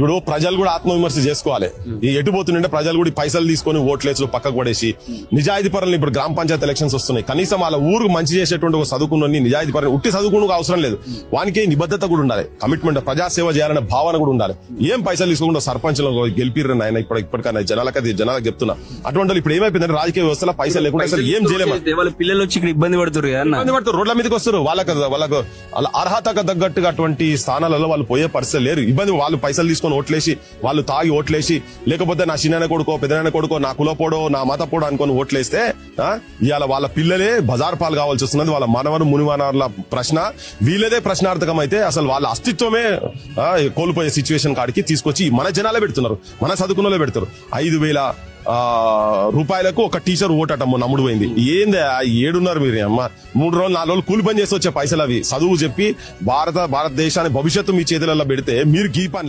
ఇప్పుడు ప్రజలు కూడా ఆత్మవిమర్శ చేసుకోవాలి. ఈ ఎటు పోతుండే ప్రజలు కూడా పైసలు తీసుకొని ఓట్లేసి పక్కకు పడేసి నిజాయితీ పరులు ఇప్పుడు గ్రామ పంచాయతీ ఎలక్షన్స్ వస్తున్నాయి. కనీసం వాళ్ళ ఊరుకు మంచి చేసేటువంటి ఒక చదువుకున్న నిజాయితీ పరులు ఉట్టి చదువుకున్న అవసరం లేదు. వానికి నిబద్ధత కూడా ఉండాలి. కమిట్మెంట్ ప్రజాసేవ చేయాలనే భావన కూడా ఉండాలి. ఏం పైసలు తీసుకోకుండా సర్పంచ్ గెలిపిర్రు ఆయన ఇప్పుడు ఇప్పటికన్నా జనాలకు జనాలకు చెప్తున్నా. అటువంటి వాళ్ళు ఇప్పుడు ఏమైపోయిందంటే రాజకీయ వ్యవస్థలో పైసలు లేకుండా అసలు ఏం చేయలేము. వాళ్ళ పిల్లలు వచ్చి ఇక్కడ ఇబ్బంది పడుతున్నారు ఇబ్బంది పడుతారు రోడ్ల మీదకి వస్తారు వాళ్ళకి వాళ్ళకు వాళ్ళ అర్హతకు తగ్గట్టుగా అటువంటి స్థానాలలో వాళ్ళు పోయే పరిస్థితి లేరు. ఇబ్బంది వాళ్ళు పైసలు తీసుకొని ఓట్లేసి వాళ్ళు తాగి ఓట్లేసి లేకపోతే నా చిన్న కొడుకో పెద్దనాయన కొడుకో నా కులపోడో నా మతపోడో అనుకొని ఓట్లేస్తే ఇవాళ వాళ్ళ పిల్లలే బజార్ పాలు కావాల్సి వస్తున్నది. వాళ్ళ మనవరు మునివనార్ల ప్రశ్న. వీళ్ళదే ప్రశ్నార్థకం అయితే అసలు వాళ్ళ అస్తిత్వమే కోల్పోయే సిచ్యువేషన్ కాడికి తీసుకొచ్చి మన జనాలే పెడుతున్నారు. మన చదువుకున్నలో పెడతారు ఐదు వేల ఆ రూపాయలకు ఒక టీచర్ ఓటటమ్మ నమ్ముడు పోయింది. ఏంది ఆ ఏడున్నారు మీరు అమ్మ. మూడు రోజులు నాలుగు రోజులు కూలి పని చేసి వచ్చే పైసలు అవి చదువు చెప్పి భారత భారతదేశాన్ని భవిష్యత్తు మీ చేతులలో పెడితే మీరు గీ పని